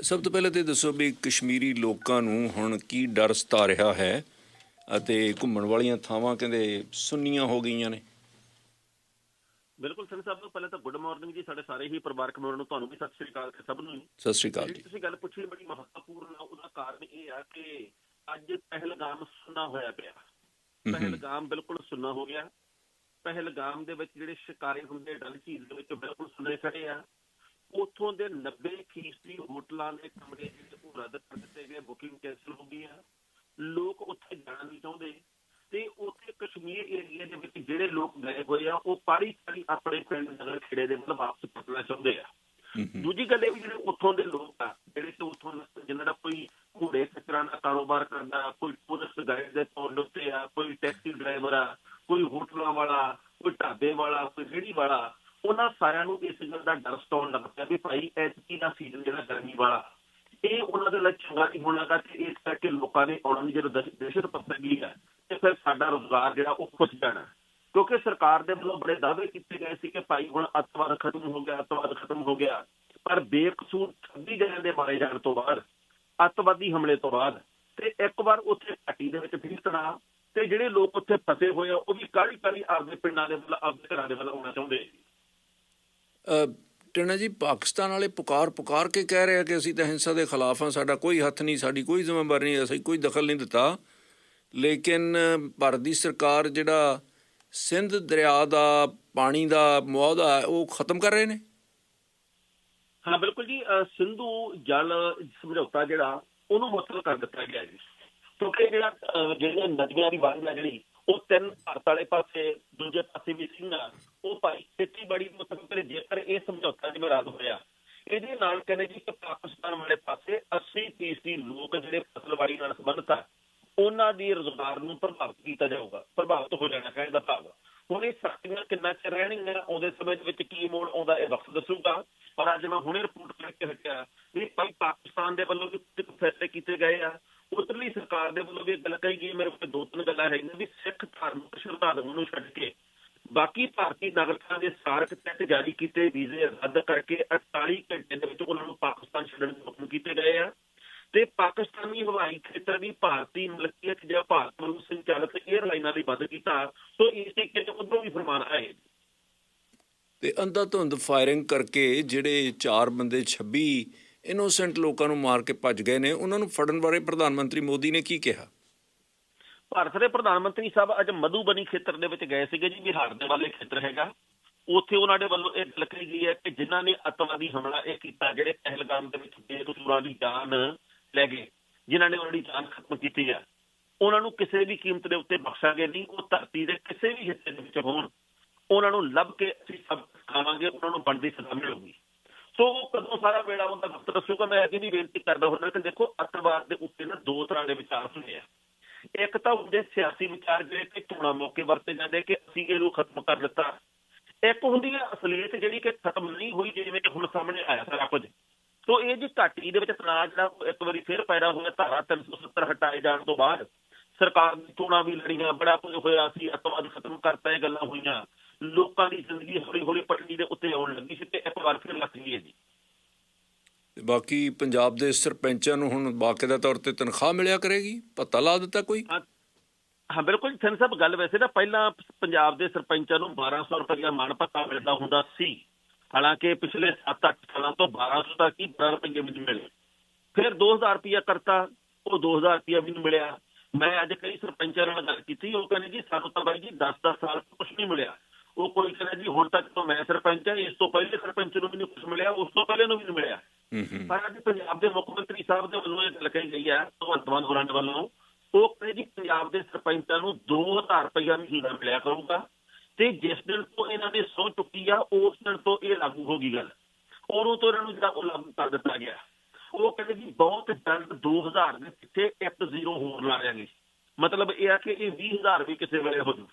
ਸਭ ਤੋਂ ਪਹਿਲਾਂ ਤੇ ਦੱਸੋ ਵੀ ਕਸ਼ਮੀਰੀ ਲੋਕਾਂ ਨੂੰ ਹੁਣ ਕੀ ਡਰ ਸਤਾ ਰਿਹਾ ਹੈ ਅਤੇ ਘੁੰਮਣ ਵਾਲੀਆਂ ਥਾਵਾਂ ਕਹਿੰਦੇ ਸੁੰਨੀਆਂ ਹੋ ਗਈਆਂ ਨੇ? ਬਿਲਕੁਲ ਸਿੰਘ ਸਾਹਿਬ ਨੂੰ ਪਹਿਲਾਂ ਤਾਂ ਗੁੱਡ ਮਾਰਨਿੰਗ ਜੀ ਸਾਡੇ ਸਾਰੇ ਹੀ ਪਰਿਵਾਰਕ ਮੈਂਬਰਾਂ ਨੂੰ ਤੁਹਾਨੂੰ ਵੀ ਸਤਿ ਸ੍ਰੀ ਅਕਾਲ ਤੇ ਸਭ ਨੂੰ। ਸਤਿ ਸ਼੍ਰੀ ਅਕਾਲ ਜੀ। ਤੁਸੀਂ ਗੱਲ ਪੁੱਛੀ ਬੜੀ ਮਹੱਤਵਪੂਰਨ ਆ ਉਹਦਾ ਕਾਰਨ ਇਹ ਆ ਕਿ ਅੱਜ ਪਹਿਲਗਾਮ ਸੁੰਨਾ ਹੋਇਆ ਪਿਆ। ਪਹਿਲਗਾਮ ਬਿਲਕੁਲ ਸੁੰਨਾ ਹੋ ਗਿਆ। ਪਹਿਲਗਾਮ ਦੇ ਵਿੱਚ ਜਿਹੜੇ ਸ਼ਿਕਾਰੀ ਹੁੰਦੇ ਡਲ ਝੀਲ ਦੇ ਵਿੱਚ ਬਿਲਕੁਲ ਸੁੰਨੇ ਖੜੇ ਆ। ਉੱਥੋਂ ਦੇ 90 ਫੀਸਦੀ ਹੋਟਲਾਂ ਦੇ ਕਮਰੇ ਜਿਹੜੇ ਉਹ ਰੱਦ ਕਰ ਦਿੱਤੇ ਗਏ ਬੁਕਿੰਗ ਕੈਂਸਲ ਹੋ ਗਈ ਆ ਲੋਕ ਉੱਥੇ ਜਾਣਾ ਨਹੀਂ ਚਾਹੁੰਦੇ ਤੇ ਉੱਥੇ ਕਸ਼ਮੀਰ ਏਰੀਆ ਦੇ ਵਿੱਚ ਜਿਹੜੇ ਲੋਕ ਗਏ ਹੋਏ ਆ ਉਹ ਪਾਰੀ ਪਾਰੀ ਆਪਣੇ ਪਿੰਡ ਨਗਰ ਖੇੜੇ ਦੇ ਵੱਲ ਵਾਪਸ ਪਰਤਣਾ ਚਾਹੁੰਦੇ ਆ। ਦੂਜੀ ਗੱਲ ਇਹ ਵੀ ਜਿਹੜੇ ਉੱਥੋਂ ਦੇ ਲੋਕ ਆ ਜਿਹੜੇ ਕਿ ਉੱਥੋਂ ਜਿਨ੍ਹਾਂ ਦਾ ਕੋਈ ਘੋੜੇ ਚੱਕਰਾਂ ਦਾ ਕਾਰੋਬਾਰ ਕਰਦਾ ਕੋਈ ਟੂਰਿਸਟ ਗਾਈਡ ਦੇ ਤੌਰ ਉੱਤੇ ਆ ਕੋਈ ਟੈਕਸੀ ਡਰਾਈਵਰ ਆ ਕੋਈ ਹੋਟਲਾਂ ਵਾਲਾ ਕੋਈ ਢਾਬੇ ਵਾਲਾ ਕੋਈ ਰੇਹੜੀ ਵਾਲਾ ਉਹਨਾਂ ਸਾਰਿਆਂ ਨੂੰ ਇਸ ਗੱਲ ਦਾ ਡਰ ਸਤਾਉਣ ਲੱਗ ਪਿਆ ਵੀ ਭਾਈ ਐਤਕੀ ਦਾ ਸੀਜ਼ਨ ਜਿਹੜਾ ਗਰਮੀ ਵਾਲਾ ਇਹ ਉਹਨਾਂ ਦੇ ਲਈ ਚੰਗਾ ਨਹੀਂ ਹੋਣਾਗਾ ਤੇ ਇਸ ਕਰਕੇ ਲੋਕਾਂ ਨੇ ਆਉਣ ਦੀ ਜਦੋਂ ਦਹਿ- ਦਹਿਸ਼ਤ ਪਸੰਦੀ ਹੈ ਤੇ ਫਿਰ ਸਾਡਾ ਰੋਜ਼ਗਾਰ ਜਿਹੜਾ ਉਹ ਖੁੱਸ ਜਾਣਾ ਕਿਉਂਕਿ ਸਰਕਾਰ ਦੇ ਵੱਲੋਂ ਬੜੇ ਦਾਅਵੇ ਕੀਤੇ ਗਏ ਸੀ ਕਿ ਭਾਈ ਹੁਣ ਅੱਤਵਾਦ ਖਤਮ ਹੋ ਗਿਆ, ਅੱਤਵਾਦ ਖਤਮ ਹੋ ਗਿਆ। ਪਰ ਬੇਕਸੂਰ 26 ਜਣਿਆਂ ਦੇ ਮਾਰੇ ਜਾਣ ਤੋਂ ਬਾਅਦ, ਅੱਤਵਾਦੀ ਹਮਲੇ ਤੋਂ ਬਾਅਦ ਤੇ ਇੱਕ ਵਾਰ ਉੱਥੇ ਘਾਟੀ ਦੇ ਵਿੱਚ ਫਿਰ ਤਣਾਅ ਤੇ ਜਿਹੜੇ ਲੋਕ ਉੱਥੇ ਫਸੇ ਹੋਏ ਆ, ਉਹ ਵੀ ਕਾਹਲੀ ਕਾਹਲੀ ਆਪਦੇ ਪਿੰਡਾਂ ਦੇ ਵੱਲ, ਆਪਦੇ ਘਰਾਂ ਦੇ ਵੱਲ ਆਉਣਾ ਚਾਹੁੰਦੇ ਟਣਾ ਜੀ। ਪਾਕਿਸਤਾਨ ਵਾਲੇ ਪੁਕਾਰ ਪੁਕਾਰ ਕੇ ਕਹਿ ਰਹੇ ਆ ਕਿ ਅਸੀਂ ਤਾਂ ਹਿੰਸਾ ਦੇ ਖਿਲਾਫ ਹਾਂ, ਸਾਡਾ ਕੋਈ ਹੱਥ ਨਹੀਂ, ਸਾਡੀ ਕੋਈ ਜ਼ਿੰਮੇਵਾਰੀ ਨਹੀਂ, ਅਸੀਂ ਕੋਈ ਦਖਲ ਨਹੀਂ ਦਿੱਤਾ। ਲੇਕਿਨ ਭਾਰਤ ਦੀ ਸਰਕਾਰ ਜਿਹੜਾ ਸਿੰਧ ਦਰਿਆ ਦਾ, ਪਾਣੀ ਦਾ ਮੁਆਵਜ਼ਾ ਉਹ ਖਤਮ ਕਰ ਰਹੇ ਨੇ? ਹਾਂ, ਬਿਲਕੁਲ ਜੀ। ਸਿੰਧੂ ਜਲ ਸਮਝੌਤਾ ਜਿਹੜਾ, ਉਹਨੂੰ ਮੁਅੱਤਲ ਕਰ ਦਿੱਤਾ ਗਿਆ ਜੀ। ਕਿਉਂਕਿ ਜਿਹੜਾ ਜਿਹੜੀਆਂ ਨਦੀਆਂ ਦੀ ਵੰਡ ਹੈ ਜਿਹੜੀ, ਉਹ ਤਿੰਨ ਭਾਰਤ ਵਾਲੇ ਪਾਸੇ, ਦੂਜੇ ਪਾਸੇ ਵੀ ਸੀ ਨਾ, ਉਹ ਭਾਈ ਖੇਤੀਬਾੜੀ ਦੇ ਮੁਤਲਕ ਜੇਕਰ ਇਹ ਸਮਝੌਤਾ ਜਿਵੇਂ ਰੱਦ ਹੋਇਆ। ਇਹਦੇ ਨਾਲ ਕਹਿੰਦੇ ਜੀ ਕਿ ਪਾਕਿਸਤਾਨ ਵਾਲੇ ਪਾਸੇ 80% ਲੋਕ ਜਿਹੜੇ ਫਸਲਵਾੜੀ ਨਾਲ ਸੰਬੰਧਿਤ ਆ ਉਹਨਾਂ ਦੀ ਰੁਜ਼ਗਾਰ ਨੂੰ ਪ੍ਰਭਾਵਿਤ ਕੀਤਾ ਜਾਊਗਾ, ਪ੍ਰਭਾਵਿਤ ਹੋ ਜਾਣਾ ਕਹਿੰਦਾ ਭਾਵ। ਹੁਣ ਇਹ ਸਖਤੀਆਂ ਕਿੰਨਾ ਚਿਰ ਰਹਿਣਗੀਆਂ ਆਉਂਦੇ ਸਮੇਂ ਦੇ ਵਿੱਚ ਕੀ ਮੋੜ ਆਉਂਦਾ ਇਹ ਵਕਤ ਦੱਸੂਗਾ। ਪਰ ਅੱਜ ਮੈਂ ਹੁਣੇ ਰਿਪੋਰਟ ਕਰਕੇ ਹਟਿਆ ਵੀ ਭਾਈ ਪਾਕਿਸਤਾਨ ਦੇ ਵੱਲੋਂ ਵੀ ਕੁਝ ਫੈਸਲੇ ਕੀਤੇ ਗਏ ਆ। ਉਤਰਲੀ ਸਰਕਾਰ ਦੇ ਵੱਲੋਂ ਵੀ ਇਹ ਗੱਲ ਕਹੀ ਗਈ, ਮੇਰੇ ਕੋਲ ਦੋ ਤਿੰਨ ਗੱਲਾਂ ਹੈਗੀਆਂ ਵੀ ਸਿੱਖ ਧਾਰਮਿਕ ਸ਼ਰਧਾਲੂਆਂ ਨੂੰ ਛੱਡ ਕੇ। ਬਾਕੀ ਭਾਰਤੀ ਨਾਗਰਿਕਾਂ ਦੇ ਸਾਰਕ ਤਹਿਤ ਜਾਰੀ ਕੀਤੇ ਵੀਜ਼ੇ ਰੱਦ ਕਰਕੇ 48 ਘੰਟੇ ਦੇ ਵਿੱਚ ਉਹਨਾਂ ਨੂੰ ਪਾਕਿਸਤਾਨ ਛੱਡਣ ਦੇ ਹੁਕਮ ਕੀਤੇ ਗਏ ਆ। ਤੇ ਪਾਕਿਸਤਾਨੀ ਹਵਾਈ ਖੇਤਰ ਵੀ ਭਾਰਤੀ ਮਲਕੀਅਤ ਜਾਂ ਭਾਰਤ ਵੱਲੋਂ ਸੰਚਾਲਿਤ 에ਅਰਲਾਈਨਾਂ ਲਈ ਬੰਦ ਕੀਤਾ ਸੋ ਇਸ ਤੇ ਉਧਰੋਂ ਵੀ ਫਰਮਾਨ ਆਏ ਤੇ ਅੰਧਾਧੁੰਦ ਫਾਇਰਿੰਗ ਕਰਕੇ ਜਿਹੜੇ ਚਾਰ ਬੰਦੇ 26 ਇਨੋਸੈਂਟ ਲੋਕਾਂ ਨੂੰ ਮਾਰ ਕੇ ਭੱਜ ਗਏ ਨੇ ਉਹਨਾਂ ਨੂੰ ਫੜਨ ਬਾਰੇ ਪ੍ਰਧਾਨ ਮੰਤਰੀ ਮੋਦੀ ਨੇ ਕੀ ਕਿਹਾ? ਭਾਰਤ ਦੇ ਪ੍ਰਧਾਨ ਮੰਤਰੀ ਸਾਹਿਬ ਅੱਜ ਮਧੂਬਨੀ ਖੇਤਰ ਦੇ ਵਿੱਚ ਗਏ ਸੀਗੇ ਜੀ ਬਿਹਾਰ ਦੇ ਵਾਲੇ ਖੇਤਰ ਹੈਗਾ। ਉੱਥੇ ਉਹਨਾਂ ਦੇ ਵੱਲੋਂ ਇਹ ਗੱਲ ਕਹੀ ਗਈ ਹੈ ਕਿ ਜਿਨ੍ਹਾਂ ਨੇ ਅਤਵਾਦੀ ਹਮਲਾ ਇਹ ਕੀਤਾ ਜਿਹੜੇ ਪਹਿਲਗਾਮ ਦੇ ਵਿੱਚ ਬੇਕਸੂਰਾਂ ਦੀ ਜਾਨ ਲੈ ਗਏ, ਜਿਨ੍ਹਾਂ ਨੇ ਉਹਨਾਂ ਦੀ ਜਾਨ ਖਤਮ ਕੀਤੀ ਹੈ ਉਹਨਾਂ ਨੂੰ ਕਿਸੇ ਵੀ ਕੀਮਤ ਦੇ ਉੱਤੇ ਬਖਸ਼ਾਂਗੇ ਨਹੀਂ, ਉਹ ਧਰਤੀ ਦੇ ਕਿਸੇ ਵੀ ਹਿੱਸੇ ਦੇ ਵਿੱਚ ਹੋਣ। ਉਹਨਾਂ ਨੂੰ ਲੱਭ ਕੇ ਅਸੀਂ ਸਭ ਖਾਵਾਂਗੇ ਉਹਨਾਂ ਨੂੰ ਬਣਦੀ ਸਜ਼ਾ ਮਿਲੂਗੀ ਸੋ ਉਹ ਕਦੋਂ ਸਾਰਾ ਵੇੜਾ ਹੁੰਦਾ ਵਕਤ ਦੱਸੂਗਾ, ਮੈਂ ਅੱਗੇ ਵੀ ਬੇਨਤੀ ਕਰਦਾ ਹੁੰਦਾ ਕਿ ਦੇਖੋ, ਅੱਤਵਾਦ ਦੇ ਉੱਤੇ ਨਾ ਦੋ ਤਰ੍ਹਾਂ ਦੇ ਵਿਚਾਰ ਹੁੰਦੇ ਆ। ਇੱਕ ਤਾਂ ਉਹਦੇ ਸਿਆਸੀ ਵਿਚਾਰ ਜਿਹੜੇ ਕਿ ਚੋਣਾਂ ਮੌਕੇ ਵਰਤੇ ਜਾਂਦੇ ਕਿ ਅਸੀਂ ਇਹਨੂੰ ਖਤਮ ਕਰ ਦਿੱਤਾ। ਇੱਕ ਹੁੰਦੀ ਹੈ ਅਸਲੀਅਤ ਜਿਹੜੀ ਕਿ ਖਤਮ ਨਹੀਂ ਹੋਈ, ਜਿਵੇਂ ਕਿ ਹੁਣ ਸਾਹਮਣੇ ਆਇਆ ਸਾਰਾ ਕੁਝ। ਸੋ ਇਹ ਜੀ ਘਾਟੀ ਦੇ ਵਿੱਚ ਤਣਾਅ ਜਿਹੜਾ ਇੱਕ ਵਾਰੀ ਫਿਰ ਪੈਦਾ ਹੋਇਆ ਧਾਰਾ 370 ਹਟਾਏ ਜਾਣ ਤੋਂ ਬਾਅਦ ਸਰਕਾਰ ਨੇ ਚੋਣਾਂ ਵੀ ਲੜੀਆਂ ਬੜਾ ਕੁਝ ਹੋਇਆ ਸੀ ਅੱਤਵਾਦ ਖਤਮ ਕਰਤਾ ਇਹ ਗੱਲਾਂ ਹੋਈਆਂ। ਲੋਕਾਂ ਦੀ ਜ਼ਿੰਦਗੀ ਹੌਲੀ ਹੌਲੀ ਪਟੜੀ ਦੇ ਉੱਤੇ ਆਉਣ ਲੱਗੀ ਸੀ ਤੇ ਇੱਕ ਵਾਰ ਫਿਰ ਲੱਗ ਗਈ ਹੈ ਜੀ। ਬਾਕੀ ਪੰਜਾਬ ਦੇ ਸਰਪੰਚਾਂ ਨੂੰ ਹੁਣ ਬਾਕਾਇਦਾ ਤੌਰ ਤੇ ਤਨਖਾਹ ਮਿਲਿਆ ਕਰੇਗੀ? ਪਤਾ ਲਾ ਦਿੱਤਾ ਕੋਈ? ਹਾਂ ਬਿਲਕੁਲ ਸਿੰਘ ਸਾਹਿਬ ਗੱਲ ਵੈਸੇ ਨਾ ਪਹਿਲਾਂ ਪੰਜਾਬ ਦੇ ਸਰਪੰਚਾਂ ਨੂੰ 1200 ਰੁਪਏ ਮਾਣ ਭੱਤਾ ਮਿਲਦਾ ਹੁੰਦਾ ਸੀ। ਹਾਲਾਂਕਿ ਪਿਛਲੇ 7-8 ਸਾਲਾਂ ਤੋਂ 1200 ਤੱਕ ਹੀ 12 ਰੁਪਏ ਵਿੱਚ ਮਿਲੇ। ਫਿਰ 2000 ਰੁਪਏ ਕਰਤਾ ਉਹ 2000 ਰੁਪਏ ਵੀ ਨਹੀਂ ਮਿਲਿਆ। ਮੈਂ ਅੱਜ ਕਈ ਸਰਪੰਚਾਂ ਨਾਲ ਗੱਲ ਕੀਤੀ ਉਹ ਕਹਿੰਦੇ ਜੀ ਸਾਨੂੰ ਤਾਂ ਬਾਈ ਜੀ 10-10 ਸਾਲ ਤੋਂ ਕੁਝ ਨਹੀਂ ਮਿਲਿਆ। ਉਹ ਕੋਈ ਕਹਿੰਦਾ ਜੀ ਹੁਣ ਤੱਕ ਤਾਂ ਮੈਂ ਸਰਪੰਚ ਹਾਂ ਇਸ ਤੋਂ ਪਹਿਲੇ ਸਰਪੰਚ ਨੂੰ ਵੀ ਨਹੀਂ ਕੁਝ ਮਿਲਿਆ ਉਸ ਤੋਂ ਪਹਿਲੇ ਨੂੰ ਵੀ ਨਹੀਂ ਮਿਲਿਆ। ਪਰ ਅੱਜ ਪੰਜਾਬ ਦੇ ਮੁੱਖ ਮੰਤਰੀ ਸਾਹਿਬ ਦੇ ਵੱਲੋਂ ਇਹ ਗੱਲ ਕਹੀ ਗਈ ਹੈ ਭਗਵੰਤ ਮਾਨ ਹੋਰਾਂ ਦੇ ਵੱਲੋਂ ਉਹ ਕਹਿੰਦੇ ਜੀ ਪੰਜਾਬ ਦੇ ਸਰਪੰਚਾਂ ਨੂੰ 2000 ਰੁਪਇਆ ਮਹੀਨਾ ਮਿਲਿਆ ਕਰੂਗਾ। ਤੇ ਜਿਸ ਦਿਨ ਤੋਂ ਇਹਨਾਂ ਨੇ ਸਹੁੰ ਚੁੱਕੀ ਆ, ਉਸ ਦਿਨ ਤੋਂ ਇਹ ਲਾਗੂ ਹੋ ਗਈ ਗੱਲ। ਉਦੋਂ ਤੋਂ ਇਹਨਾਂ ਨੂੰ ਜਿਹੜਾ ਉਹ ਲਾਗੂ ਕਰ ਦਿੱਤਾ ਗਿਆ। ਉਹ ਕਹਿੰਦੇ ਜੀ ਬਹੁਤ ਜਲਦ 2000 ਦੇ ਪਿੱਛੇ ਇੱਕ ਜ਼ੀਰੋ ਹੋਰ ਲਾ ਦਿਆਂਗੇ। ਮਤਲਬ ਇਹ ਆ ਕਿ ਇਹ 20000 ਵੀ ਕਿਸੇ ਵੇਲੇ ਹੋ ਜੂ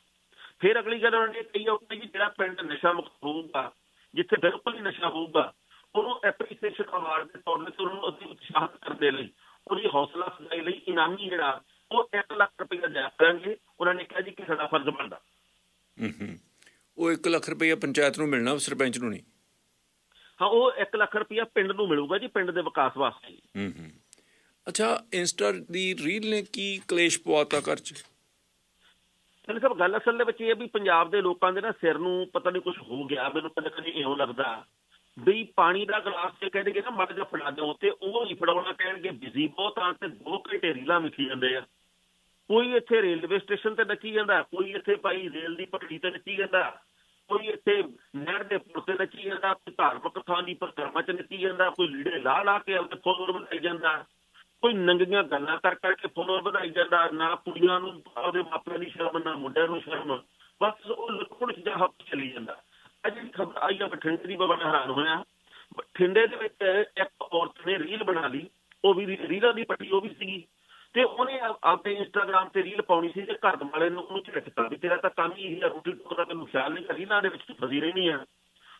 ਫਿਰ ਅਗਲੀ ਗੱਲ ਉਹਨਾਂ ਨੇ ਕਹੀ ਆ ਉਹ ਕਹਿੰਦੇ ਜੀ ਜਿਹੜਾ ਪਿੰਡ ਨਸ਼ਾ ਮੁਕਤ ਹੋਊਗਾ, ਜਿੱਥੇ ਬਿਲਕੁਲ ਹੀ ਨਸ਼ਾ ਹੋਊਗਾ, ਉਹਨੂੰ ਐਪਰੀਸੀਏਸ਼ਨ ਅਵਾਰਡ ਦੇ ਤੌਰ ਤੇ ਉਹਨੂੰ ਅਸੀਂ ਉਤਸ਼ਾਹਿਤ ਕਰਨ ਦੇ ਲਈ, ਉਹਦੀ ਹੌਸਲਾ ਅਫਜ਼ਾਈ ਲਈ ਇਨਾਮੀ ਜਿਹੜਾ, ਉਹ 1 ਲੱਖ ਰੁਪਏ ਦਿਆ ਕਰਾਂਗੇ। ਉਹਨਾਂ ਨੇ ਕਿਹਾ ਜੀ ਕਿ ਸਾਡਾ ਫਰਜ਼ ਬਣਦਾ। ਉਹ 1 ਲੱਖ ਰੁਪਏ ਪੰਚਾਇਤ ਨੂੰ ਮਿਲਣਾ ਸਰਪੰਚ ਨੂੰ ਨਹੀਂ? ਹਾਂ ਉਹ 1 ਲੱਖ ਰੁਪਇਆ ਪਿੰਡ ਨੂੰ ਮਿਲੂਗਾ ਜੀ ਪਿੰਡ ਦੇ ਵਿਕਾਸ ਵਾਸਤੇ। ਹੂੰ ਹੂੰ ਅੱਛਾ ਇੰਸਟਾ ਦੀ ਰੀਲ ਨੇ ਕੀ ਕਲੇਸ਼ ਪਵਾਤਾ ਕਰ ਚ? ਕਹਿੰਦੇ ਸਭ ਗੱਲ ਅਸਲ ਦੇ ਵਿੱਚ ਇਹ ਵੀ ਪੰਜਾਬ ਦੇ ਲੋਕਾਂ ਦੇ ਨਾ ਸਿਰ ਨੂੰ ਪਤਾ ਨਹੀਂ ਕੁਝ ਹੋ ਗਿਆ ਮੈਨੂੰ ਕਦੇ ਕਦੇ ਇਉਂ ਲੱਗਦਾ। ਵੀ ਪਾਣੀ ਦਾ ਗਲਾਸ ਤੇ ਕਹਿੰਦੇ ਨਾ ਮੜ ਜਾ ਫੜਾ ਦਿਓ ਤੇ ਉਹ ਨਹੀਂ ਫੜਾਉਣਾ ਕਹਿਣਗੇ ਬਿਜ਼ੀ ਬਹੁਤ ਆ ਤੇ ਦੋ ਘੰਟੇ ਰੀਲਾਂ ਵਿਖੀ ਜਾਂਦੇ ਆ। ਕੋਈ ਇੱਥੇ ਰੇਲਵੇ ਸਟੇਸ਼ਨ ਤੇ ਨੱਚੀ ਜਾਂਦਾ, ਕੋਈ ਇੱਥੇ ਭਾਈ ਰੇਲ ਦੀ ਪਟੜੀ ਤੇ ਨੱਚੀ ਜਾਂਦਾ, ਕੋਈ ਇੱਥੇ ਨਹਿਰ ਦੇ ਪੁਲ ਤੇ ਨੱਚੀ ਜਾਂਦਾ, ਕੋਈ ਧਾਰਮਿਕ ਥਾਂ ਦੀ ਪਰਕਰਮਾ ਚ ਨੱਚੀ ਜਾਂਦਾ, ਕੋਈ ਲੀੜੇ ਲਾ ਲਾ ਕੇ ਆਪਣੇ ਫੋਲੋਅਰ ਵਧਾਈ ਜਾਂਦਾ, ਕੋਈ ਨੰਗੀਆਂ ਗੱਲਾਂ ਕਰ ਕਰਕੇ ਫੋਲੋਅਰ ਵਧਾਈ ਜਾਂਦਾ, ਨਾ ਕੁੜੀਆਂ ਨੂੰ ਉਹਦੇ ਮਾਪਿਆਂ ਦੀ ਸ਼ਰਮ, ਨਾ ਮੁੰਡਿਆਂ ਨੂੰ ਸ਼ਰਮ, ਬਸ ਉਹ ਲੁਕਣ ਚ ਹੱਥ ਚਲੀ ਜਾਂਦਾ। ਅੱਜ ਜਿਹੜੀ ਖਬਰ ਆਈ ਆ ਬਠਿੰਡੇ ਦੀ ਬੜਾ ਹੈਰਾਨ ਹੋਇਆ। ਬਠਿੰਡੇ ਦੇ ਵਿੱਚ ਇੱਕ ਔਰਤ ਨੇ ਰੀਲ ਬਣਾ ਲਈ, ਉਹ ਵੀ ਰੀਲਾਂ ਦੀ ਪੱਟੀ ਉਹ ਵੀ ਸੀਗੀ। ਤੇ ਉਹਨੇ ਆ- ਇੰਸਟਾਗ੍ਰam ਤੇ ਰੀਲ ਪਾਉਣੀ ਸੀ ਤੇ ਘਰ ਵਾਲੇ ਨੂੰ ਉਹਨੂੰ ਝਿੜਕਤਾ ਵੀ ਤੇਰਾ ਤਾਂ ਕੰਮ ਹੀ ਇਹ ਰੋਟੀ ਟੁੱਕ ਤੈਨੂੰ ਖਿਆਲ ਨਹੀਂ ਕਰੀ ਨਾ ਦੇ ਵਿੱਚ ਤੂੰ ਫਸੀ ਰਹਿਣੀ ਆ।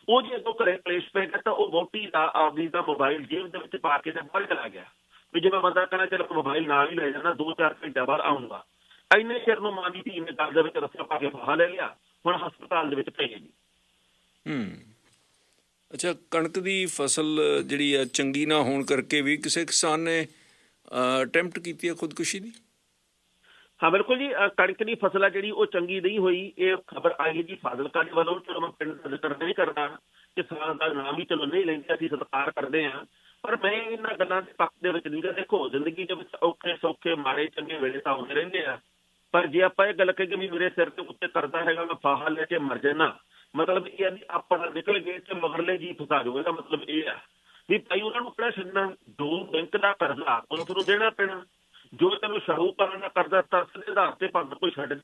ਉਹ ਜੇ ਅੱਗੋਂ ਘਰੇ ਕਲੇਸ਼ ਪੈ ਗਿਆ ਤਾਂ ਉਹ ਵੋਟੀ ਦਾ, ਆਪਦੀ ਦਾ ਮੋਬਾਈਲ ਜੇਬ ਦੇ ਵਿੱਚ ਪਾ ਕੇ ਤੇ ਬਾਹਰ ਚਲਾ ਗਿਆ। ਵੀ ਜਿਵੇਂ ਬੰਦਾ ਕਹਿੰਦਾ ਚਲ ਮੋਬਾਈਲ ਨਾਲ ਹੀ ਲੈ ਜਾਣਾ 2-4 ਘੰਟੇ ਬਾਅਦ ਆਉਂਗਾ ਇੰਨੇ ਚਿਰ ਨੂੰ ਮਾਂ ਦੀ ਧੀ ਨੇ ਘਰ ਦੇ ਵਿੱਚ ਰੱਸਾ ਪਾ ਕੇ ਬਾਹਰ ਲੈ ਲਿਆ, ਹੁਣ ਹਸਪਤਾਲ ਦੇ ਵਿੱਚ ਪਈ ਜੀ ਹੂੰ। ਅੱਛਾ, ਕਣਕ ਦੀ ਫਸਲ ਜਿਹੜੀ ਆ, ਚੰਗੀ ਨਾ ਹੋਣ ਕਰਕੇ ਵੀ ਕਿਸੇ ਕਿਸਾਨ ਨੇ ਅਟੈਂਪਟ ਕੀਤੀ ਹੈ, ਖੁਦਕੁਸ਼ੀ ਦੀ? ਹਾਂ, ਬਿਲਕੁਲ ਜੀ। ਕਣਕ ਦੀ ਫਸਲ ਆ ਜਿਹੜੀ, ਉਹ ਚੰਗੀ ਨਹੀਂ ਹੋਈ। ਇਹ ਖਬਰ ਆਈ ਜੀ ਫਾਜ਼ਿਲਕਾ ਦੇ ਵੱਲੋਂ। ਚਲੋ, ਮੈਂ ਪਿੰਡ ਦਾ ਜ਼ਿਕਰ ਨਹੀਂ ਕਰਦਾ। ਕਿਸਾਨ ਦਾ ਨਾਮ ਵੀ ਚਲੋ ਨਹੀਂ ਲੈਂਦੇ, ਅਸੀਂ ਸਤਿਕਾਰ ਕਰਦੇ ਹਾਂ। ਪਰ ਮੈਂ ਇਹਨਾਂ ਗੱਲਾਂ ਦੇ ਪੱਖ ਦੇ ਵਿੱਚ ਨਹੀਂ ਗਾ। ਦੇਖੋ, ਜ਼ਿੰਦਗੀ ਦੇ ਵਿੱਚ ਔਖੇ ਸੌਖੇ ਮਾੜੇ ਚੰਗੇ ਵੇਲੇ ਤਾਂ ਆਉਂਦੇ ਰਹਿੰਦੇ ਆ। ਪਰ ਜੇ ਆਪਾਂ ਇਹ ਗੱਲ ਕਹੀਏ ਵੀ ਮੇਰੇ ਸਿਰ ਤੇ ਉੱਤੇ ਕਰਦਾ ਹੈਗਾ, ਮੈਂ ਫਾਹਾ ਲੈ ਕੇ ਮਰ ਜਾਣਾ ਮਤਲਬ ਇਹ ਆ ਵੀ ਆਪਾਂ ਨਿਕਲ ਗਏ ਤੇ ਮਗਰਲੇ ਜੀ ਫਸਾ ਜਾਓ ਮਤਲਬ ਇਹ ਆ ਵੀ ਭਾਈ ਉਹਨਾਂ ਨੂੰ ਕਿਹੜਾ ਛੱਡਣਾ ਜੋ ਬੈਂਕ ਦਾ ਕਰਜ਼ਾ ਉਹਨੂੰ ਤੁਹਾਨੂੰ ਦੇਣਾ ਪੈਣਾ। ਜੋ ਤੈਨੂੰ ਸ਼ਾਹੂਕਾਰਾਂ ਦਾ ਕਰਜ਼ਾ ਤਰਸ ਦੇ ਆਧਾਰ ਤੇ ਭਾਵੇਂ ਕੋਈ ਛੱਡ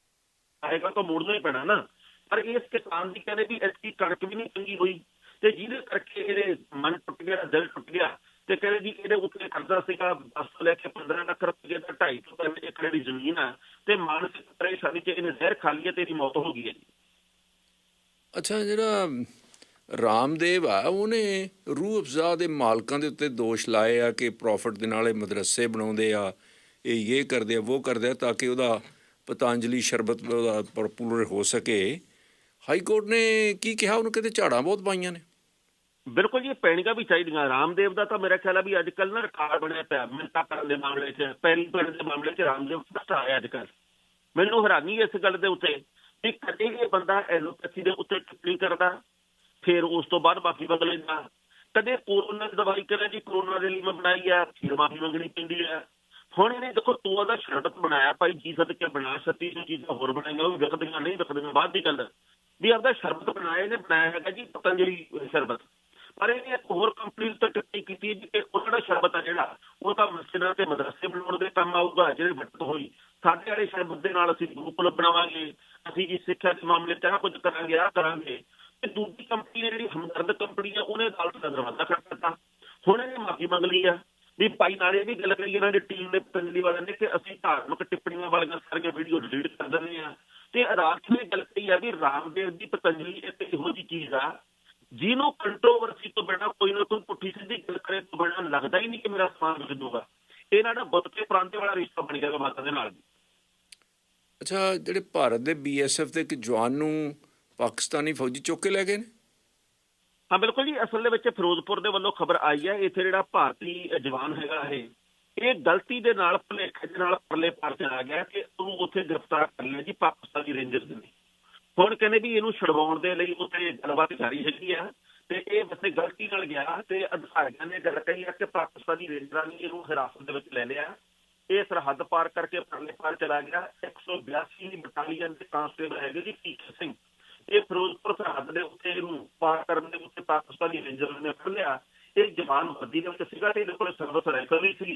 ਆਏਗਾ ਤਾਂ ਮੋੜਨਾ ਹੀ ਪੈਣਾ ਨਾ। ਪਰ ਇਸ ਕਿਸਾਨ ਦੀ ਕਹਿੰਦੇ ਵੀ ਐਸੀ ਕਣਕ ਵੀ ਨਹੀਂ ਚੰਗੀ ਹੋਈ। ਤੇ ਜਿਹਦੇ ਕਰਕੇ ਇਹਦੇ ਮਨ ਟੁੱਟ ਗਿਆ, ਦਿਲ ਟੁੱਟ ਗਿਆ। ਤੇ ਕਹਿੰਦੇ ਜੀ ਇਹਦੇ ਉੱਤੇ ਕਰਜ਼ਾ ਸੀਗਾ 10 ਤੋਂ ਲੈ ਕੇ 15 ਲੱਖ ਰੁਪਏ ਦਾ 2.5 ਤੋਂ 3 ਏਕੜ ਦੀ ਜ਼ਮੀਨ ਆ। ਤੇ ਮਾਨਸਿਕ ਪਰੇਸ਼ਾਨੀ ਚ ਇਹਨੇ ਜ਼ਹਿਰ ਖਾ ਲਈ ਹੈ ਤੇ ਇਹਦੀ ਮੌਤ ਹੋ ਗਈ ਹੈ ਜੀ। ਅੱਛਾ, ਜਿਹੜਾ ਰਾਮਦੇਵ ਆ, ਉਹਨੇ ਰੂਹ ਅਫਜ਼ਾ ਦੇ ਮਾਲਕਾਂ ਦੇ ਉੱਤੇ ਦੋਸ਼ ਲਾਏ ਆ ਕਿ ਪ੍ਰੋਫਿਟ ਦੇ ਨਾਲ ਇਹ ਮਦਰਸੇ ਬਣਾਉਂਦੇ ਆ, ਇਹ ਇਹ ਕਰਦੇ ਆ ਉਹ ਕਰਦੇ ਆ, ਤਾਂ ਕਿ ਉਹਦਾ ਪਤੰਜਲੀ ਸ਼ਰਬਤ ਉਹਦਾ ਪਪੂਲਰ ਹੋ ਸਕੇ। ਹਾਈ ਕੋਰਟ ਨੇ ਕੀ ਕਿਹਾ? ਉਹਨੂੰ ਕਹਿੰਦੇ ਝਾੜਾਂ ਬਹੁਤ ਪਾਈਆਂ ਨੇ। ਬਿਲਕੁਲ ਇਹ ਪੈਣੀਆਂ ਵੀ ਚਾਹੀਦੀਆਂ। ਰਾਮਦੇਵ ਦਾ ਤਾਂ ਮੇਰਾ ਖਿਆਲ ਆ ਵੀ ਅੱਜ ਕੱਲ ਨਾ ਰਿਕਾਰਡ ਬਣਿਆ ਪਿਆ, ਮਿੰਤਾ ਕਰਨ ਦੇ ਮਾਮਲੇ 'ਚ ਪੈਰੀ ਪੈਣ ਦੇ ਮਾਮਲੇ 'ਚ ਰਾਮਦੇਵ ਫਸਟ ਆਇਆ ਅੱਜ ਕੱਲ ਮੈਨੂੰ ਹੈਰਾਨੀ ਇਸ ਗੱਲ ਦੇ ਉੱਤੇ, ਵੀ ਕਦੇ ਇਹ ਬੰਦਾ ਐਲੋਪੈਥੀ ਦੇ ਉੱਤੇ ਟਿੱਪਣੀ ਕਰਦਾ ਫਿਰ ਉਸ ਤੋਂ ਬਾਅਦ ਮਾਫੀ ਮੰਗ ਲੈਂਦਾ। ਕਦੇ ਕੋਰੋਨਾ ਦੀ ਦਵਾਈ ਕਰੇ ਜੀ, ਕੋਰੋਨਾ ਦੇ ਲਈ ਮੈਂ ਬਣਾਈ ਆ, ਫਿਰ ਮਾਫੀ ਮੰਗਣੀ ਪੈਂਦੀ ਆ। ਹੁਣ ਇਹਨੇ ਦੇਖੋ, ਤੂੰ ਉਹਦਾ ਸ਼ਰਬਤ ਬਣਾਇਆ, ਭਾਈ ਜੀ ਸਦਕੇ ਬਣਾ ਸਤੀ ਜੋ ਚੀਜ਼ਾਂ ਹੋਰ ਬਣਾਈਆਂ, ਉਹ ਵਿਕਦੀਆਂ ਨਹੀਂ, ਵਿਕਦੀਆਂ ਬਾਅਦ ਦੀ ਗੱਲ। ਵੀ ਆਪਦਾ ਸ਼ਰਬਤ ਬਣਾਇਆ, ਇਹਨੇ ਬਣਾਇਆ ਹੈਗਾ ਜੀ ਪਤੰਜਲੀ ਸ਼ਰਬਤ। ਪਰ ਇਹਨੇ ਇੱਕ ਹੋਰ ਕੰਪਨੀ ਤੋਂ ਟਿੱਪਣੀ ਕੀਤੀ ਹੈ ਜੀ ਕਿ ਉਹਨਾਂ ਦਾ ਸ਼ਰਬਤ ਆ ਜਿਹੜਾ, ਉਹ ਤਾਂ ਮਸਜਿਦਾਂ ਤੇ ਮਦਰਸੇ ਬਣਾਉਣ ਦੇ ਕੰਮ ਆਊਗਾ, ਜਿਹੜੇ ਵੱਟ ਹੋਈ। ਸਾਡੇ ਵਾਲੇ ਸ਼ਰਬਤ ਦੇ ਨਾਲ ਅਸੀਂ ਗਰੁੱਪ ਬਣਾਵਾਂਗੇ, ਅਸੀਂ ਜੀ ਸਿੱਖਿਆ ਦੇ ਮਾਮਲੇ 'ਚ ਆਹ ਕੁਝ ਕਰਾਂਗੇ ਆ ਕਰਾਂਗੇ। ਤੇ ਦੂਜੀ ਕੰਪਨੀ ਨੇ ਜਿਹੜੀ ਹਮਦਰਦ ਕੰਪਨੀ ਆ, ਉਹਨੇ ਅਦਾਲਤ ਦਾ ਦਰਵਾਜ਼ਾ ਖੜ ਹੁਣ ਇਹਨੇ ਮਾਫੀ ਮੰਗ ਲਈ ਆ। ਵੀ ਭਾਈ ਨਾਲੇ ਵੀ ਗੱਲ ਕਰੀ ਇਹਨਾਂ ਦੀ ਟੀਮ ਨੇ ਪਤੰਜਲੀ ਵਾਲਿਆਂ ਨੇ ਕਿ ਅਸੀਂ ਧਾਰਮਿਕ ਟਿੱਪਣੀਆਂ ਵਾਲੀਆਂ ਸਾਰੀਆਂ ਵੀਡੀਓ ਡਿਲੀਟ ਕਰ ਦਿੰਦੇ ਆ। ਤੇ ਅਦਾਲਤ ਨੇ ਗੱਲ ਕਹੀ ਆ ਵੀ ਰਾਮਦੇਵ ਦੀ ਪਤੰਜਲੀ ਇੱਕ ਇਹੋ ਜਿਹੀ ਚੀਜ਼ ਆ, ਜਿਹਨੂੰ ਕੰਟਰੋਵਰਸੀ ਤੋਂ ਬਿਨਾਂ ਕੋਈ ਨਾ ਕੋਈ ਪੁੱਠੀ ਸਿੱਧੀ ਗੱਲ ਕਰੇ ਤੋਂ ਬਿਨਾਂ ਲੱਗਦਾ ਹੀ ਨਹੀਂ ਕਿ ਮੇਰਾ ਸਮਾਨ ਵਿਕ ਇਹਨਾਂ ਦਾ ਬੁੱਤ ਤੇ ਪ੍ਰਾਂਤੇ ਵਾਲਾ ਰਿਸ਼ਤਾ ਬਣ ਜਾਏਗਾ ਮਾਤਾ ਦੇ ਨਾਲ ਅੱਛਾ, ਜਿਹੜੇ ਭਾਰਤ ਦੇ ਬੀਐਸਐਫ ਦੇ ਇੱਕ ਜਵਾਨ ਨੂੰ ਪਾਕਿਸਤਾਨੀ ਫੌਜੀ ਚੁੱਕ ਕੇ ਲੈ ਗਏ ਨੇ? ਹਾਂ, ਬਿਲਕੁਲ ਜੀ। ਅਸਲ ਦੇ ਵਿੱਚ ਫਿਰੋਜ਼ਪੁਰ ਦੇ ਵੱਲੋਂ ਖਬਰ ਆਈ ਹੈ। ਇੱਥੇ ਜਿਹੜਾ ਭਾਰਤੀ ਜਵਾਨ ਹੈਗਾ ਇਹ ਇਹ ਗਲਤੀ ਦੇ ਨਾਲ, ਭੁਲੇਖੇ ਦੇ ਨਾਲ ਪਰਲੇ ਪਾਰ ਤੇ ਆ ਗਿਆ ਕਿ ਉਹਨੂੰ ਉੱਥੇ ਗ੍ਰਿਫਤਾਰ ਕਰ ਲਿਆ ਜੀ ਪਾਕਿਸਤਾਨੀ ਰੇਂਜਰਸ ਨੇ। ਹੁਣ ਕਹਿੰਦੇ ਵੀ ਇਹਨੂੰ ਛਡਵਾਉਣ ਦੇ ਲਈ ਉੱਥੇ ਗੱਲਬਾਤ ਜਾਰੀ ਹੈਗੀ ਆ ਤੇ ਇਹ ਵੈਸੇ ਗਲਤੀ ਨਾਲ ਗਿਆ ਤੇ ਅਧਿਕਾਰੀਆਂ ਨੇ ਗੱਲ ਕਹੀ ਆ ਕਿ ਪਾਕਿਸਤਾਨੀ ਰੇਂਜਰਾਂ ਨੇ ਇਹਨੂੰ ਹਿਰਾਸਤ ਦੇ ਵਿੱਚ ਲੈ ਲਿਆ। ਇਹ ਸਰਹੱਦ ਪਾਰ ਕਰਕੇ ਪਰਲੇ ਪਾਰ ਚਲਾ ਗਿਆ। 182 ਬਟਾਲੀਅਨ ਦੇ ਕਾਂਸਟੇਬਲ ਹੈਗੇ ਜੀ ਭੀਖੇ ਸਿੰਘ। ਇਹ ਫਿਰੋਜ਼ਪੁਰ ਸਰਹੱਦ ਦੇ ਉੱਤੇ ਇਹਨੂੰ ਪਾਰ ਕਰਨ ਦੇ ਉੱਤੇ ਪਾਕਿਸਤਾਨੀ ਰੇਂਜਰ ਨੇ ਫੜ ਲਿਆ। ਇਹ ਜਵਾਨ ਵਰਦੀ ਦੇ ਵਿੱਚ ਸੀਗਾ ਤੇ ਇਹਦੇ ਕੋਲ ਸਰਵਿਸ ਰਾਈਫਲ ਵੀ ਸੀ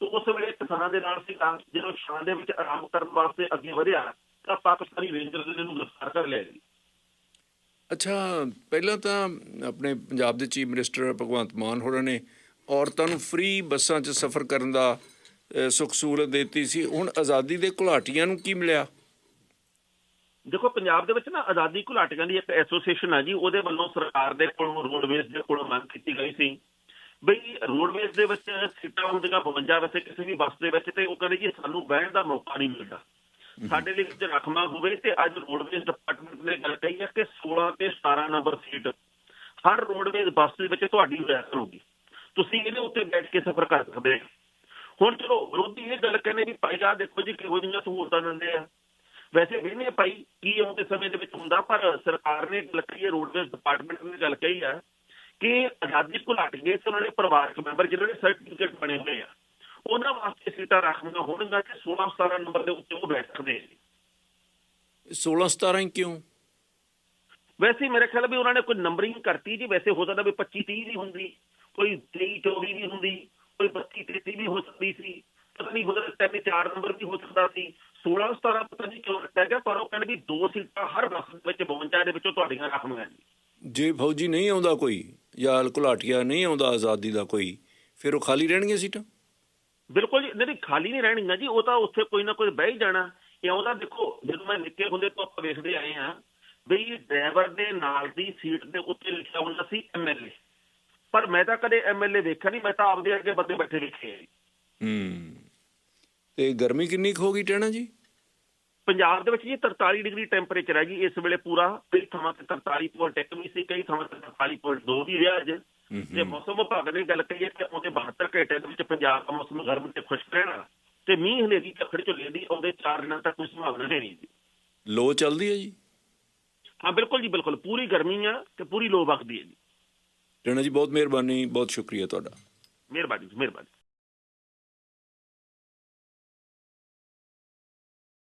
ਤੇ ਉਸ ਵੇਲੇ ਕਿਸਾਨਾਂ ਦੇ ਨਾਲ ਸੀਗਾ, ਜਦੋਂ ਸ਼ਾਨ ਦੇ ਵਿੱਚ ਆਰਾਮ ਕਰਨ ਵਾਸਤੇ ਅੱਗੇ ਵਧਿਆ, ਤਾਂ ਪਾਕਿਸਤਾਨੀ ਰੇਂਜਰਸ ਨੇ ਇਹਨੂੰ ਗ੍ਰਿਫਤਾਰ ਕਰ ਲਿਆ ਜੀ। ਅੱਛਾ, ਪਹਿਲਾਂ ਤਾਂ ਆਪਣੇ ਪੰਜਾਬ ਦੇ ਚੀਫ ਮਿਨਿਸਟਰ ਭਗਵੰਤ ਮਾਨ ਹੋਰਾਂ ਨੇ ਔਰਤਾਂ ਨੂੰ ਫ੍ਰੀ ਬੱਸਾਂ 'ਚ ਸਫ਼ਰ ਕਰਨ ਦਾ ਸੁਖ ਸਹੂਲਤ ਦਿੱਤੀ ਸੀ। ਹੁਣ ਆਜ਼ਾਦੀ ਦੇ ਘੁਲਾਟੀਆਂ ਨੂੰ ਕੀ ਮਿਲਿਆ? ਦੇਖੋ ਪੰਜਾਬ ਦੇ ਵਿੱਚ ਨਾ ਆਜ਼ਾਦੀ ਘੁਲਾਟੀਆਂ ਦੀ ਇੱਕ ਐਸੋਸੀਏਸ਼ਨ ਆ ਜੀ ਉਹਦੇ ਵੱਲੋਂ ਸਰਕਾਰ ਦੇ ਕੋਲੋਂ ਰੋਡਵੇਜ਼ ਦੇ ਕੋਲੋਂ ਮੰਗ ਕੀਤੀ ਗਈ ਸੀ। ਬਈ ਰੋਡਵੇਜ਼ ਦੇ ਵਿੱਚ ਸੀਟਾਂ ਹੁੰਦੀਆਂ 52 ਵੈਸੇ ਕਿਸੇ ਵੀ ਬੱਸ ਦੇ ਵਿੱਚ ਤੇ ਉਹ ਕਹਿੰਦੇ ਜੀ ਸਾਨੂੰ ਬਹਿਣ ਦਾ ਮੌਕਾ ਨਹੀਂ ਮਿਲਦਾ। ਸਾਡੇ ਲਈ ਵਿੱਚ ਰਖਮਾ ਹੋਵੇ ਤੇ ਅੱਜ ਰੋਡਵੇਜ਼ ਡਿਪਾਰਟਮੈਂਟ ਨੇ ਗੱਲ ਕਹੀ ਹੈ ਕਿ 16 ਤੇ 17 ਨੰਬਰ ਸੀਟ ਹਰ ਰੋਡਵੇਜ਼ ਬੱਸ ਦੇ ਵਿੱਚ ਤੁਹਾਡੀ ਰਿਆਇਤ ਹੋਊਗੀ। ਤੁਸੀਂ ਇਹਦੇ ਉੱਤੇ ਬੈਠ ਕੇ ਸਫ਼ਰ ਕਰ ਸਕਦੇ ਹੋ। ਹੁਣ ਚਲੋ ਵਿਰੋਧੀ ਇਹ ਗੱਲ ਕਹਿੰਦੇ ਵੀ ਭਾਈ ਦੇਖੋ ਜੀ ਕਿਹੋ ਜਿਹੀਆਂ ਸਹੂਲਤਾਂ ਦਿੰਦੇ ਆ। ਵੈਸੇ ਵੇਨੇ ਭਾਈ ਕੀ ਆਉਂਦੇ ਸਮੇਂ ਦੇ ਵਿੱਚ ਹੁੰਦਾ ਪਰ ਸਰਕਾਰ ਨੇ ਹੈ ਰੋਡਵੇਜ਼ ਡਿਪਾਰਟਮੈਂਟ ਨੇ ਗੱਲ ਕਹੀ ਆ ਕਿ ਆਜ਼ਾਦੀ ਘੁਲਾਟ ਗਏ ਤੇ ਉਹਨਾਂ ਦੇ ਪਰਿਵਾਰਕ ਮੈਂਬਰ ਜਿਨ੍ਹਾਂ ਦੇ ਸਰਟੀਫਿਕੇਟ ਬਣੇ ਹੋਏ ਆ ਉਹਨਾਂ ਵਾਸਤੇ ਸੀਟਾਂ ਰੱਖਣੀਆਂ ਹੋਣਗੀਆਂ ਕਿ 16 17 ਨੰਬਰ ਦੇ ਉੱਤੇ ਉਹ ਬੈਠ ਸਕਦੇ ਆ 16 17 ਹੀ ਕਿਉਂ? ਵੈਸੇ ਮੇਰੇ ਖਿਆਲ ਵੀ ਉਹਨਾਂ ਨੇ ਕੋਈ ਨੰਬਰਿੰਗ ਕਰਤੀ ਜੀ ਵੈਸੇ ਹੋ ਸਕਦਾ ਵੀ 25 30 ਵੀ ਹੁੰਦੀ ਕੋਈ 23 24 ਵੀ ਹੁੰਦੀ ਕੋਈ 32 33 ਵੀ ਹੋ ਸਕਦੀ ਸੀ ਪਤਾ ਨਹੀਂ ਹੋ ਸਕਦਾ ਤਿੰਨ ਚਾਰ ਨੰਬਰ ਵੀ ਹੋ ਸਕਦਾ ਸੀ 16 17 ਪਤਾ ਨਹੀਂ ਕਿਉਂ ਰੱਖਿਆ ਗਿਆ ਪਰ ਉਹ ਕਹਿੰਦੇ ਵੀ ਦੋ ਸੀਟਾਂ ਹਰ ਬੱਸ ਦੇ ਵਿੱਚ 52 ਦੇ ਵਿੱਚੋਂ ਤੁਹਾਡੀਆਂ ਰੱਖਣੀਆਂ ਜੀ ਜੇ ਫੌਜੀ ਨਹੀਂ ਆਉਂਦਾ ਕੋਈ ਜਾਂ ਘੁਲਾਟੀਆ ਨਹੀਂ ਆਉਂਦਾ ਆਜ਼ਾਦੀ ਦਾ ਕੋਈ ਫਿਰ ਉਹ ਖਾਲੀ ਰਹਿਣਗੀਆਂ ਸੀਟਾਂ? ਬਿਲਕੁਲ ਜੀ। ਨਹੀਂ ਖਾਲੀ ਨਹੀਂ ਰਹਿਣਗੀਆਂ ਜੀ। ਉਹ ਤਾਂ ਉੱਥੇ ਕੋਈ ਨਾ ਕੋਈ ਬਹਿ ਹੀ ਜਾਣਾ। ਇਹ ਉਹਦਾ ਦੇਖੋ ਜਦੋਂ ਮੈਂ ਨਿੱਕੇ ਹੁੰਦੇ ਤੋਂ ਆਪਾਂ ਵੇਖਦੇ ਆਏ ਆ ਬਈ ਡਰਾਈਵਰ ਦੇ ਨਾਲ ਦੀ ਸੀਟ ਦੇ ਉੱਤੇ ਲਿਖਿਆ ਹੁੰਦਾ ਸੀ ਐਮਐਲਏ ਪਰ ਮੈਂ ਤਾਂ ਕਦੇ ਐਮਐਲਏ ਵੇਖਿਆ ਨਹੀਂ। ਮੈਂ ਤਾਂ ਆਪਦੇ ਅੱਗੇ ਬੰਦੇ ਬੈਠੇ ਵੇਖੇ ਹੂੰ। ਤੇ ਗਰਮੀ ਕਿੰਨੀ ਹੋ ਗਈ ਟਹਿਣਾ ਜੀ? ਪੰਜਾਬ ਦੇ ਵਿੱਚ ਜੀ 43 ਡਿਗਰੀ ਟੈਂਪਰੇਚਰ ਹੈ ਜੀ ਇਸ ਵੇਲੇ ਪੂਰਾ। ਕਈ ਥਾਵਾਂ ਤੇ 43.1 ਵੀ ਸੀ ਕਈ ਥਾਵਾਂ ਤੇ 43.2 ਵੀ ਰਿਹਾ ਅੱਜ। ਤੇ ਮੌਸਮ ਵਿਭਾਗ ਨੇ ਗੱਲ ਕਹੀ ਹੈ ਕਿ ਉਹਦੇ 72 ਘੰਟੇ ਦੇ ਵਿੱਚ ਪੰਜਾਬ ਦਾ ਮੌਸਮ ਗਰਮ ਤੇ ਖੁਸ਼ਕ ਰਹਿਣਾ ਤੇ ਮੀਂਹ ਹਨੇਰੀ ਝੱਖੜ ਝੁੱਲੇ ਦੀ ਆਉਂਦੇ 4 ਦਿਨਾਂ ਤੱਕ ਕੋਈ ਸੰਭਾਵਨਾ ਨਹੀਂ ਜੀ। ਲੋ ਚੱਲਦੀ ਹੈ ਜੀ? ਹਾਂ ਬਿਲਕੁਲ ਜੀ ਬਿਲਕੁਲ। ਪੂਰੀ ਗਰਮੀ ਆ ਤੇ ਪੂਰੀ ਲੋ ਵਗਦੀ ਹੈ ਜੀ। ਟਹਿਣਾ ਜੀ ਬਹੁਤ ਮਿਹਰਬਾਨੀ ਬਹੁਤ ਸ਼ੁਕਰੀਆ ਤੁਹਾਡਾ। ਮਿਹਰਬਾਨੀ ਜੀ ਮਿਹਰਬਾਨੀ।